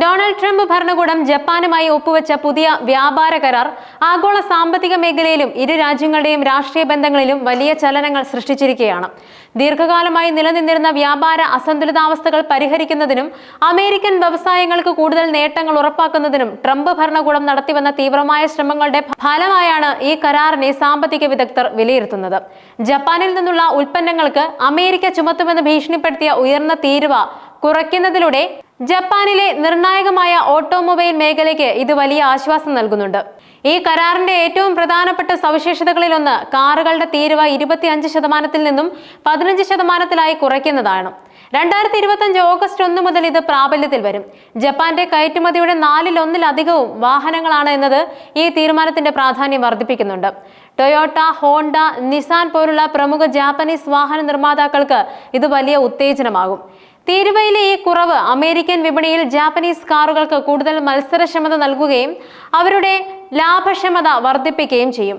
Donald Trump ഭരണകൂടം ജപ്പാനുമായി ഒപ്പുവെച്ച പുതിയ വ്യാപാര കരാർ ആഗോള സാമ്പത്തിക മേഖലയിലും ഇരു രാജ്യങ്ങളുടെയും രാഷ്ട്രീയ ബന്ധങ്ങളിലും വലിയ ചലനങ്ങൾ സൃഷ്ടിച്ചിരിക്കുകയാണ്. ദീർഘകാലമായി നിലനിന്നിരുന്ന വ്യാപാര അസന്തുലിതാവസ്ഥകൾ പരിഹരിക്കുന്നതിനും അമേരിക്കൻ വ്യവസായങ്ങൾക്ക് കൂടുതൽ നേട്ടങ്ങൾ ഉറപ്പാക്കുന്നതിനും ട്രംപ് ഭരണകൂടം നടത്തിവന്ന തീവ്രമായ ശ്രമങ്ങളുടെ ഫലമായാണ് ഈ കരാറിനെ സാമ്പത്തിക വിദഗ്ധർ വിലയിരുത്തുന്നത്. ജപ്പാനിൽ നിന്നുള്ള ഉൽപ്പന്നങ്ങൾക്ക് അമേരിക്ക ചുമത്തുമെന്ന് ഭീഷണിപ്പെടുത്തിയ ഉയർന്ന തീരുവ കുറയ്ക്കുന്നതിലൂടെ ജപ്പാനിലെ നിർണായകമായ ഓട്ടോമൊബൈൽ മേഖലയ്ക്ക് ഇത് വലിയ ആശ്വാസം നൽകുന്നുണ്ട്. ഈ കരാറിന്റെ ഏറ്റവും പ്രധാനപ്പെട്ട സവിശേഷതകളിലൊന്ന് കാറുകളുടെ തീരുവ ഇരുപത്തിയഞ്ച് ശതമാനത്തിൽ നിന്നും പതിനഞ്ച് ശതമാനത്തിലായി കുറയ്ക്കുന്നതാണ്. രണ്ടായിരത്തി ഇരുപത്തഞ്ച് ഓഗസ്റ്റ് ഒന്ന് മുതൽ ഇത് പ്രാബല്യത്തിൽ വരും. ജപ്പാന്റെ കയറ്റുമതിയുടെ നാലിൽ ഒന്നിലധികവും വാഹനങ്ങളാണ് എന്നത് ഈ തീരുമാനത്തിന്റെ പ്രാധാന്യം വർദ്ധിപ്പിക്കുന്നുണ്ട്. ടൊയോട്ട ഹോണ്ട നിസാൻ പോലുള്ള പ്രമുഖ ജാപ്പനീസ് വാഹന നിർമ്മാതാക്കൾക്ക് ഇത് വലിയ ഉത്തേജനമാകും. തീരുവയിലെ ഈ കുറവ് അമേരിക്കൻ വിപണിയിൽ ജാപ്പനീസ് കാറുകൾക്ക് കൂടുതൽ മത്സരക്ഷമത നൽകുകയും അവരുടെ ലാഭക്ഷമത വർദ്ധിപ്പിക്കുകയും ചെയ്യും.